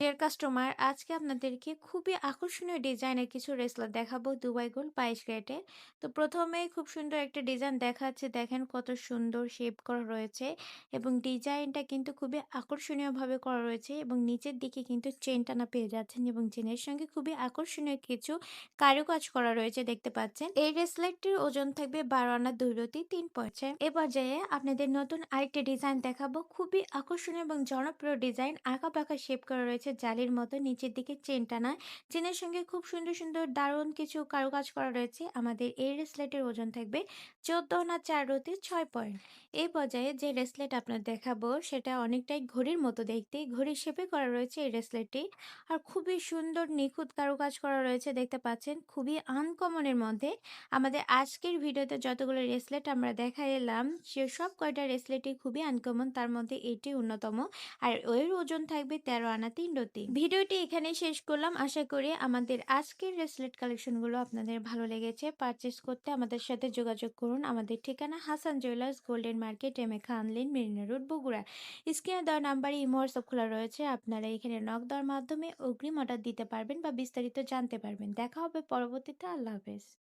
Deer customer আজকে আপনাদেরকে খুবই আকর্ষণীয় ডিজাইনের কিছু রেসলার দেখাবো দুবাই গোল্ড বাইশ ক্যারেটের। তো প্রথমে খুব সুন্দর একটা ডিজাইন দেখাচ্ছে, দেখেন কত সুন্দর শেপ করা রয়েছে এবং ডিজাইনটা কিন্তু খুবই আকর্ষণীয়ভাবে করা রয়েছে এবং নিচের দিকে কিন্তু চেন টানা পেয়ে যাচ্ছেন এবং চেনের সঙ্গে খুবই আকর্ষণীয় কিছু কারুকাজ করা রয়েছে দেখতে পাচ্ছেন। এই রেসলেটটির ওজন থাকবে বারো আনা দৈরতি তিন পয়সা এ পর্যায়ে আপনাদের নতুন আরেকটি ডিজাইন দেখাবো, খুবই আকর্ষণীয় এবং জনপ্রিয় ডিজাইন আঁকা পাকা শেপ করা রয়েছে জালির মতো নিচের দিকে চেন টানা। চেনের সঙ্গে খুব সুন্দর সুন্দর দারুণ কিছু কারুকাজ করা রয়েছে। আমাদের এই রেসলেটের ওজন থাকবে চোদ্দ আনা চার রতি ছয় পয়েন্ট। এই পর্যায়ে যে রেসলেট আপনার দেখাবো, সেটা অনেকটাই ঘড়ির মতো দেখতে। ঘড়ির শেপে করা রয়েছে এই রেসলেটটি। আর খুবই সুন্দর নিখুঁত কারুকাজ করা রয়েছে, দেখতে পাচ্ছেন। খুবই আনকমনের মধ্যে। আমাদের আজকের ভিডিওতে যতগুলো রেসলেট আমরা দেখা এলাম সে সব কয়টা রেসলেটই খুবই আনকমন। তার মধ্যে এটি অন্যতম। আর এর ওজন থাকবে তেরো আনা তিন রতি ভিডিওটি এখানে শেষ করলাম। আশা করি আমাদের আজকের রেসলেট কালেকশনগুলো আপনাদের ভালো লেগেছে। পারচেস করতে আমাদের সাথে যোগাযোগ করুন। আমাদের ঠিকানা Hasan jewellers, golden market M A খানলিন Marina road, Bogura. স্ক্রিনে দেওয়া নাম্বারে ইমো খোলা রয়েছে। আপনারা এখানে নক দেওয়ার মাধ্যমে অগ্রিম অর্ডার দিতে পারবেন বা বিস্তারিত জানতে পারবেন। দেখা হবে পরবর্তীতে। আল্লাহ হাফেজ।